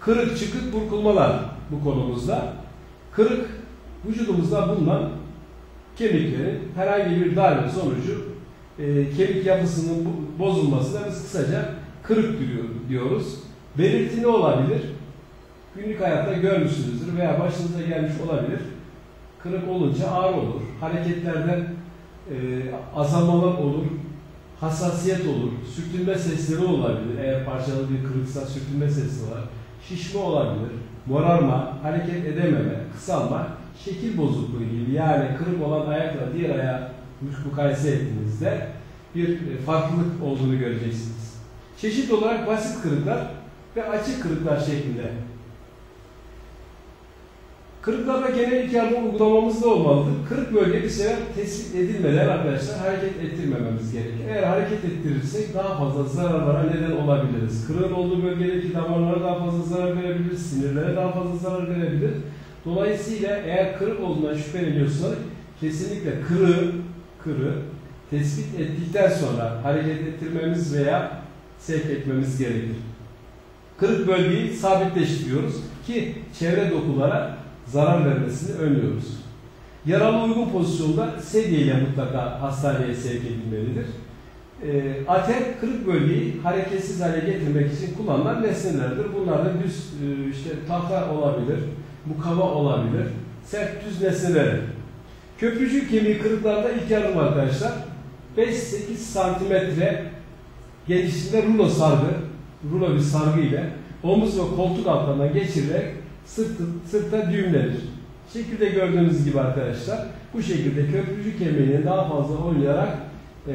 Kırık, çıkık, burkulmalar bu konumuzda. Kırık, vücudumuzda bulunan kemiklerin herhangi bir darbe sonucu e, kemik yapısının bozulmasına biz kısaca kırık diyor- diyoruz. Belirti ne olabilir? Günlük hayatta görmüşsünüzdür veya başınıza gelmiş olabilir. Kırık olunca ağrı olur. Hareketlerden e, azalmalar olur. Hassasiyet olur. Sürtünme sesleri olabilir. Eğer parçalı bir kırıksa sürtünme sesi var. Şişme olabilir. Morarma, hareket edememe, kısalma, şekil bozukluğu gibi yani kırık olan ayakla diğer ayağı mukayese ettiğinizde bir e, farklılık olduğunu göreceksiniz. Çeşit olarak basit kırıklar ve açık kırıklar şeklinde. Kırıklarda genel ilk yardım uygulamamız da olmalıdır. Kırık bölge bir sefer tespit edilmeden arkadaşlar hareket ettirmememiz gerekir. Eğer hareket ettirirsek daha fazla zararlara neden olabiliriz. Kırığın olduğu bölgedeki damarlara daha fazla zarar verebilir, sinirlere daha fazla zarar verebilir. Dolayısıyla eğer kırık olduğundan şüpheleniyorsanız kesinlikle kırığı, kırığı tespit ettikten sonra hareket ettirmemiz veya sevk etmemiz gerekir. Kırık bölgeyi sabitleştiriyoruz ki çevre dokulara zarar vermesini önlüyoruz. Yaralı uygun pozisyonda sedye ile mutlaka hastaneye sevk edilmelidir. E, ater kırık bölgeyi hareketsiz hale getirmek için kullanılan nesnelerdir. Bunlar da düz e, işte tahta olabilir, mukava olabilir, sert düz nesneler. Köprücük kemiği kırıklarda ilk yardım arkadaşlar 5-8 santimetre genişliğinde rulo sargı, rulo bir sargı ile omuz ve koltuk altlarından geçirerek sırtı, sırta düğümlenir. Şekilde gördüğünüz gibi arkadaşlar bu şekilde köprücük kemiğinin daha fazla oynayarak e,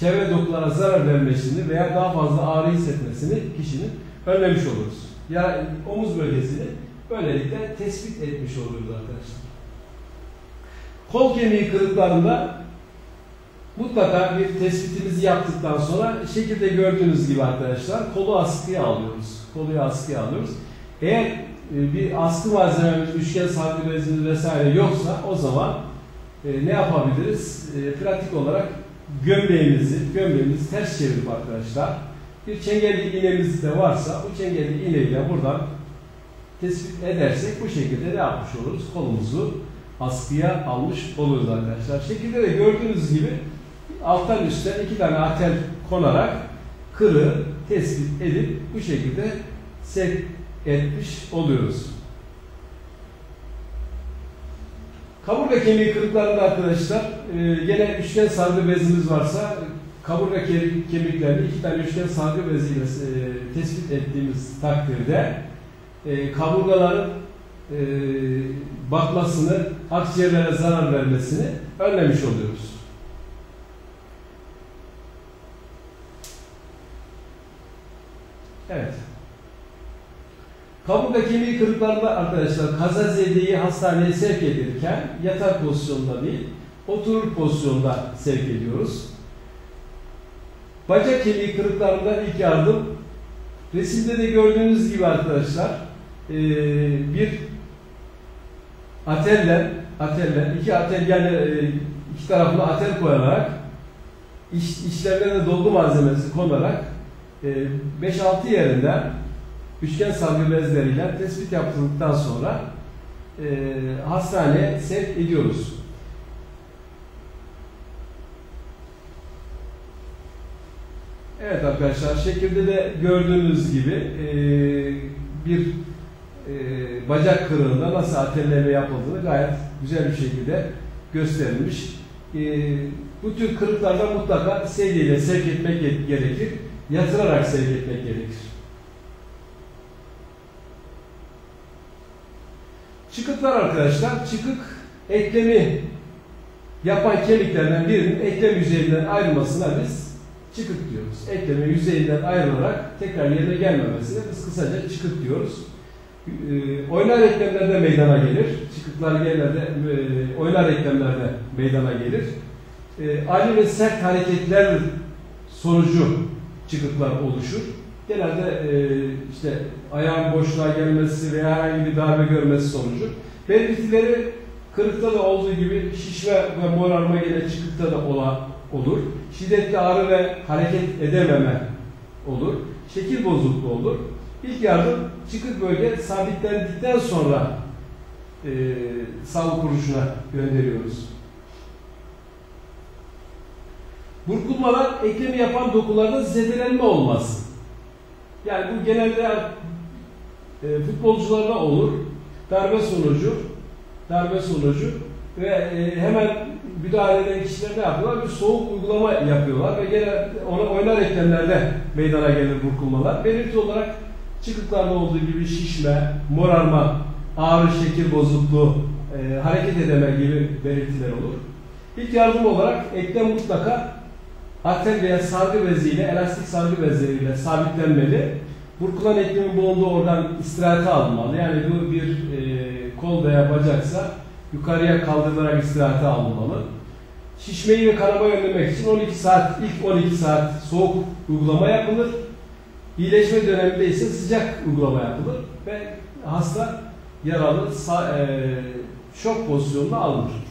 çevre dokulara zarar vermesini veya daha fazla ağrı hissetmesini kişinin önlemiş oluruz. Ya omuz bölgesini böylelikle tespit etmiş oluruz arkadaşlar. Kol kemiği kırıklarında mutlaka bir tespitimizi yaptıktan sonra şekilde gördüğünüz gibi arkadaşlar kolu askıya alıyoruz. Kolu askıya alıyoruz. Eğer bir askı malzememiz, üçgen sargı bezimiz vesaire yoksa o zaman e, ne yapabiliriz? E, pratik olarak gömleğimizi, gömleğimizi ters çevirip arkadaşlar bir çengelli iğnemiz de varsa bu çengelli iğneyle buradan tespit edersek bu şekilde ne yapmış oluruz? Kolumuzu askıya almış oluruz arkadaşlar. Şekilde de gördüğünüz gibi alttan üstten iki tane atel konarak kırığı tespit edip bu şekilde sevk etmiş oluyoruz. Kaburga kemiği kırıklarında arkadaşlar e, üçgen sargı bezimiz varsa kaburga ke- kemiklerini iki tane üçgen sargı beziyle e, tespit ettiğimiz takdirde e, kaburgaların e, batmasını, akciğerlere zarar vermesini önlemiş oluyoruz. Evet. Kaburga kemiği kırıklarında arkadaşlar kazazedeyi hastaneye sevk edilirken yatar pozisyonda değil, oturur pozisyonda sevk ediyoruz. Bacak kemiği kırıklarında ilk yardım resimde de gördüğünüz gibi arkadaşlar bir atelle, atelle, iki atel yani iki tarafına atel koyarak iç, içlerine de dolgu malzemesi konarak eee, 5-6 yerinden üçgen sargı bezleriyle tespit yapıldıktan sonra e, hastaneye sevk ediyoruz. Evet arkadaşlar şekilde de gördüğünüz gibi e, bir e, bacak kırığında nasıl atelleme yapıldığını gayet güzel bir şekilde gösterilmiş. E, bu tür kırıklarda mutlaka sedyeyle sevk etmek gerekir. Yatırarak sevk etmek gerekir. Çıkıklar arkadaşlar, çıkık eklemi yapan kemiklerden birinin eklem yüzeyinden ayrılmasına biz çıkık diyoruz. Eklemi yüzeyinden ayrılarak tekrar yerine gelmemesine biz kısaca çıkık diyoruz. Ee, oynar eklemlerde meydana gelir. Çıkıklar genelde e, oynar eklemlerde meydana gelir. E, ve sert hareketler sonucu çıkıklar oluşur. Genelde e, işte ayağın boşluğa gelmesi veya herhangi bir darbe görmesi sonucu. Belirtileri kırıkta da olduğu gibi şişme ve morarma yine çıkıkta da ola, olur. Şiddetli ağrı ve hareket edememe olur. Şekil bozukluğu olur. İlk yardım çıkık bölge sabitlendikten sonra e, sağlık kuruluşuna gönderiyoruz. Burkulmalar eklemi yapan dokularda zedelenme olmaz. Yani bu genelde e, futbolcularda olur. Darbe sonucu, darbe sonucu ve e, hemen müdahale eden kişiler ne yapıyorlar? Bir soğuk uygulama yapıyorlar ve gene ona oynar eklemlerde meydana gelir burkulmalar. Belirti olarak çıkıklarda olduğu gibi şişme, morarma, ağrı, şekil bozukluğu, e, hareket edeme gibi belirtiler olur. İlk yardım olarak eklem mutlaka arter veya sargı beziyle, elastik sargı bezleriyle sabitlenmeli. Burkulan eklemin bulunduğu oradan istirahate alınmalı. Yani bu bir e, kol veya bacaksa yukarıya kaldırılarak istirahate alınmalı. Şişmeyi ve kanamayı önlemek için 12 saat, ilk 12 saat soğuk uygulama yapılır. İyileşme döneminde ise sıcak uygulama yapılır ve hasta yaralı e, şok pozisyonuna alınır.